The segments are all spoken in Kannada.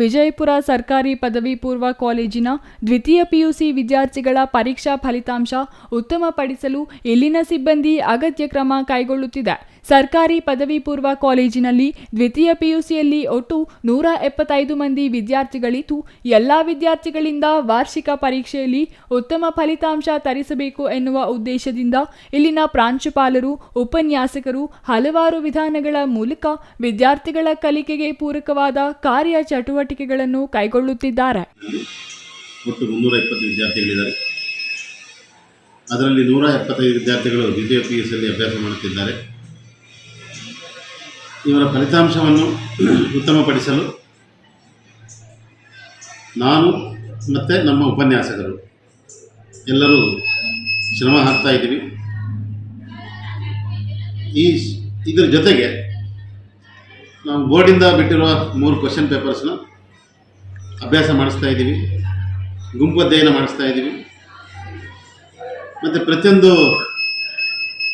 ವಿಜಯಪುರ ಸರ್ಕಾರಿ ಪದವಿ ಪೂರ್ವ ಕಾಲೇಜಿನ ದ್ವಿತೀಯ ಪಿಯುಸಿ ವಿದ್ಯಾರ್ಥಿಗಳ ಪರೀಕ್ಷಾ ಫಲಿತಾಂಶ ಉತ್ತಮಪಡಿಸಲು ಇಲ್ಲಿನ ಸಿಬ್ಬಂದಿ ಅಗತ್ಯ ಕ್ರಮ ಕೈಗೊಳ್ಳುತ್ತಿದೆ. ಸರ್ಕಾರಿ ಪದವಿ ಪೂರ್ವ ಕಾಲೇಜಿನಲ್ಲಿ ದ್ವಿತೀಯ ಪಿಯುಸಿಯಲ್ಲಿ ಒಟ್ಟು ನೂರ ಎಪ್ಪತ್ತೈದು ಮಂದಿ ವಿದ್ಯಾರ್ಥಿಗಳಿದ್ದು, ಎಲ್ಲ ವಿದ್ಯಾರ್ಥಿಗಳಿಂದ ವಾರ್ಷಿಕ ಪರೀಕ್ಷೆಯಲ್ಲಿ ಉತ್ತಮ ಫಲಿತಾಂಶ ತರಿಸಬೇಕು ಎನ್ನುವ ಉದ್ದೇಶದಿಂದ ಇಲ್ಲಿನ ಪ್ರಾಂಶುಪಾಲರು, ಉಪನ್ಯಾಸಕರು ಹಲವಾರು ವಿಧಾನಗಳ ಮೂಲಕ ವಿದ್ಯಾರ್ಥಿಗಳ ಕಲಿಕೆಗೆ ಪೂರಕವಾದ ಕಾರ್ಯ ಚಟುವಟಿಕೆಗಳನ್ನು ಕೈಗೊಳ್ಳುತ್ತಿದ್ದಾರೆ. ಒಟ್ಟು ಮುನ್ನೂರ ಇಪ್ಪತ್ತು ವಿದ್ಯಾರ್ಥಿಗಳಿದ್ದಾರೆ. ಅದರಲ್ಲಿ ನೂರ ಎಪ್ಪತ್ತೈದು ವಿದ್ಯಾರ್ಥಿಗಳು ದ್ವಿತೀಯ ಪಿ ಅಭ್ಯಾಸ ಮಾಡುತ್ತಿದ್ದಾರೆ. ಇವರ ಫಲಿತಾಂಶವನ್ನು ಉತ್ತಮಪಡಿಸಲು ನಾನು ಮತ್ತು ನಮ್ಮ ಉಪನ್ಯಾಸಕರು ಎಲ್ಲರೂ ಶ್ರಮ ಹಾಕ್ತಾ ಇದ್ದೀವಿ. ಈ ಇದರ ಜೊತೆಗೆ ನಾವು ಬೋರ್ಡಿಂದ ಬಿಟ್ಟಿರುವ ಮೂರು ಕ್ವಶನ್ ಪೇಪರ್ಸ್ನ ಅಭ್ಯಾಸ ಮಾಡಿಸ್ತಾ ಇದ್ದೀವಿ. ಗುಂಪು ಅಧ್ಯಯನ ಮಾಡಿಸ್ತಾ ಇದ್ದೀವಿ. ಮತ್ತು ಪ್ರತಿಯೊಂದು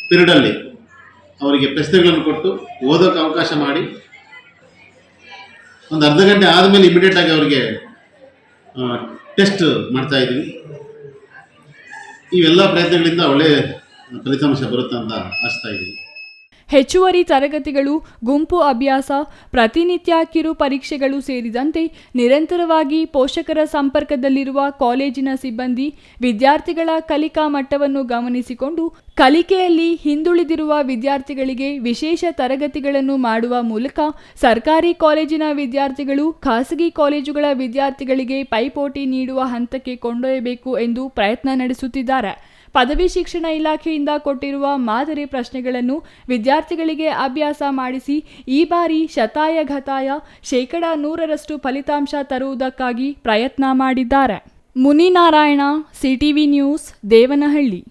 ಪಿರಿಯಡಲ್ಲಿ ಅವರಿಗೆ ಪ್ರಶ್ನೆಗಳನ್ನು ಕೊಟ್ಟು ಓದೋಕ್ಕೆ ಅವಕಾಶ ಮಾಡಿ, ಒಂದು ಅರ್ಧ ಗಂಟೆ ಆದಮೇಲೆ ಇಮಿಡಿಯೇಟಾಗಿ ಅವರಿಗೆ ಟೆಸ್ಟ್ ಮಾಡ್ತಾ ಇದ್ದೀವಿ. ಇವೆಲ್ಲ ಪ್ರಯತ್ನಗಳಿಂದ ಒಳ್ಳೆಯ ಫಲಿತಾಂಶ ಬರುತ್ತೆ ಅಂತ ಆಶಿಸ್ತಾ ಇದ್ದೀವಿ. ಹೆಚ್ಚುವರಿ ತರಗತಿಗಳು, ಗುಂಪು ಅಭ್ಯಾಸ, ಪ್ರತಿನಿತ್ಯ ಕಿರು ಪರೀಕ್ಷೆಗಳು ಸೇರಿದಂತೆ ನಿರಂತರವಾಗಿ ಪೋಷಕರ ಸಂಪರ್ಕದಲ್ಲಿರುವ ಕಾಲೇಜಿನ ಸಿಬ್ಬಂದಿ, ವಿದ್ಯಾರ್ಥಿಗಳ ಕಲಿಕಾ ಮಟ್ಟವನ್ನು ಗಮನಿಸಿಕೊಂಡು ಕಲಿಕೆಯಲ್ಲಿ ಹಿಂದುಳಿದಿರುವ ವಿದ್ಯಾರ್ಥಿಗಳಿಗೆ ವಿಶೇಷ ತರಗತಿಗಳನ್ನು ಮಾಡುವ ಮೂಲಕ ಸರ್ಕಾರಿ ಕಾಲೇಜಿನ ವಿದ್ಯಾರ್ಥಿಗಳು, ಖಾಸಗಿ ಕಾಲೇಜುಗಳ ವಿದ್ಯಾರ್ಥಿಗಳಿಗೆ ಪೈಪೋಟಿ ನೀಡುವ ಹಂತಕ್ಕೆ ಕೊಂಡೊಯ್ಯಬೇಕು ಎಂದು ಪ್ರಯತ್ನ ನಡೆಸುತ್ತಿದ್ದಾರೆ. ಪದವಿ ಶಿಕ್ಷಣ ಇಲಾಖೆಯಿಂದ ಕೊಟ್ಟಿರುವ ಮಾದರಿ ಪ್ರಶ್ನೆಗಳನ್ನು ವಿದ್ಯಾರ್ಥಿಗಳಿಗೆ ಅಭ್ಯಾಸ ಮಾಡಿಸಿ ಈ ಬಾರಿ ಶತಾಯ ಘತಾಯ ಶೇಕಡ ನೂರರಷ್ಟು ಫಲಿತಾಂಶ ತರುವುದಕ್ಕಾಗಿ ಪ್ರಯತ್ನ ಮಾಡಿದ್ದಾರೆ. Muninarayana, CTV news, Devanahalli.